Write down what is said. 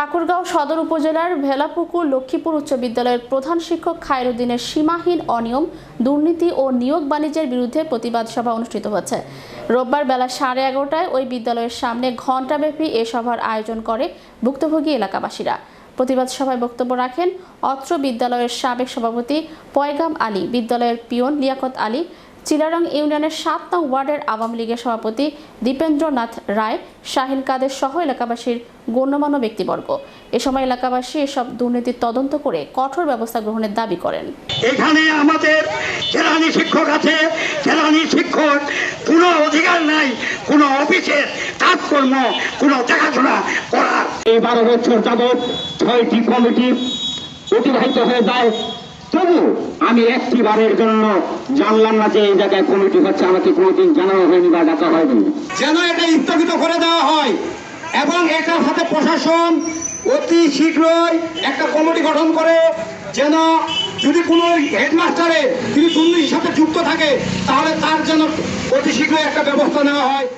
ঠাকুরগাঁও সদর উপজেলার ভেলাপুকুর লক্ষ্মীপুর উচ্চ বিদ্যালয়ের প্রধান শিক্ষক খায়রুদ্দিনের সীমাহীন অনিয়ম, দুর্নীতি ও নিয়োগ বাণিজ্যের বিরুদ্ধে প্রতিবাদ সভা অনুষ্ঠিত হচ্ছে। রোববার বেলা সাড়ে এগারোটায় ওই বিদ্যালয়ের সামনে ঘণ্টাব্যাপী এ সভার আয়োজন করে ভুক্তভোগী এলাকাবাসীরা। প্রতিবাদ সভায় বক্তব্য রাখেন অত্র বিদ্যালয়ের সাবেক সভাপতি পয়গাম আলী, বিদ্যালয়ের পিয়ন লিয়াকত আলী চিলারং ইউনিয়নের সাত নং ওয়ার্ডের আওয়ামী লীগের সভাপতি দীপেন্দ্রনাথ রায় শাহিন কাদের সহ এলাকাবাসীর গণ্যমান্য ব্যক্তিবর্গ। এ সময় এলাকাবাসী এসব দুর্নীতির তদন্ত করে কঠোর ব্যবস্থা গ্রহণের দাবি করেন। এখানে আমাদের কেরানি শিক্ষক আছে কেরানি শিক্ষক কোনো অধিকার নাই কোনো অফিসের কাজকর্ম কোনো দেখাশোনা করার। এই বারো বছর যাবৎ ছয়টি কমিটি অতিবাহিত হয়ে যায়। তবু আমি একটি বারের জন্য জানলাম না যে এই জায়গায় কমিটি হচ্ছে, আমাকে কোনোদিন জানানো হয়নি বা ডাকা হয়নি। যেন এটা স্থগিত করে দেওয়া হয় এবং এটার সাথে প্রশাসন অতি শীঘ্রই একটা কমিটি গঠন করে, যেন যদি কোনো হেডমাস্টারে তিনি দুর্নীতির সাথে যুক্ত থাকে, তাহলে তার যেন অতি শীঘ্রই একটা ব্যবস্থা নেওয়া হয়।